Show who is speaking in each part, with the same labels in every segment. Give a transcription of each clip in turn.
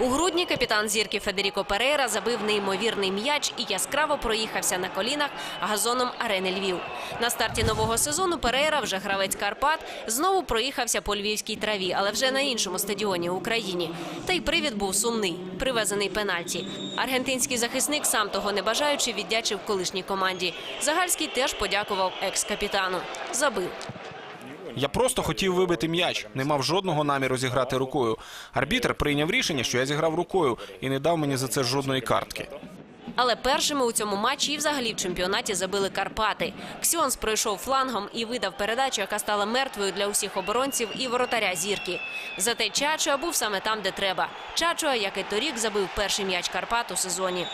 Speaker 1: У грудні капітан зірки Федеріко Перейра забив неймовірний м'яч і яскраво проїхався на колінах газоном арени Львів. На старті нового сезону Перейра, вже гравець Карпат, знову проїхався по львівській траві, але вже на іншому стадіоні в Україні. Та й привід був сумний привезений пенальті. Аргентинський захисник, сам того не бажаючи, віддячив колишній команді. Загальський теж подякував екс-капітану. Забив.
Speaker 2: Я просто хотів вибити м'яч, не мав жодного наміру зіграти рукою. Арбітр прийняв рішення, що я зіграв рукою і не дав мені за це жодної картки.
Speaker 1: Але першими у цьому матчі і взагалі в чемпіонаті забили Карпати. Ксьонс пройшов флангом і видав передачу, яка стала мертвою для усіх оборонців і воротаря зірки. Зате Чачуа був саме там, де треба. Чачуа, як і торік, забив перший м'яч Карпат у сезоні.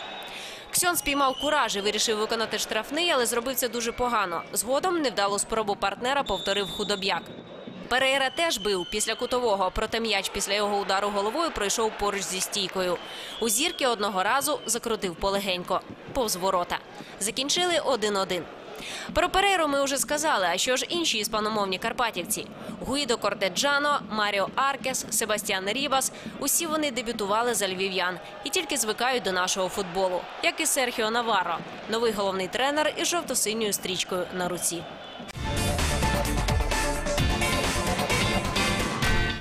Speaker 1: Ксьон спіймав кураж і вирішив виконати штрафний, але зробив це дуже погано. Згодом невдалу спробу партнера повторив худоб'як. Перейра теж бив після кутового, проте м'яч після його удару головою пройшов поруч зі стійкою. У зірки одного разу закрутив полегенько, повз ворота. Закінчили 1-1. Про Перейру ми вже сказали. А що ж інші іспаномовні карпатівці? Гуїдо Кортеджано, Маріо Аркес, Себастьян Рібас. Усі вони дебютували за львів'ян і тільки звикають до нашого футболу, як і Серхіо Наварро, новий головний тренер із жовто-синьою стрічкою на руці.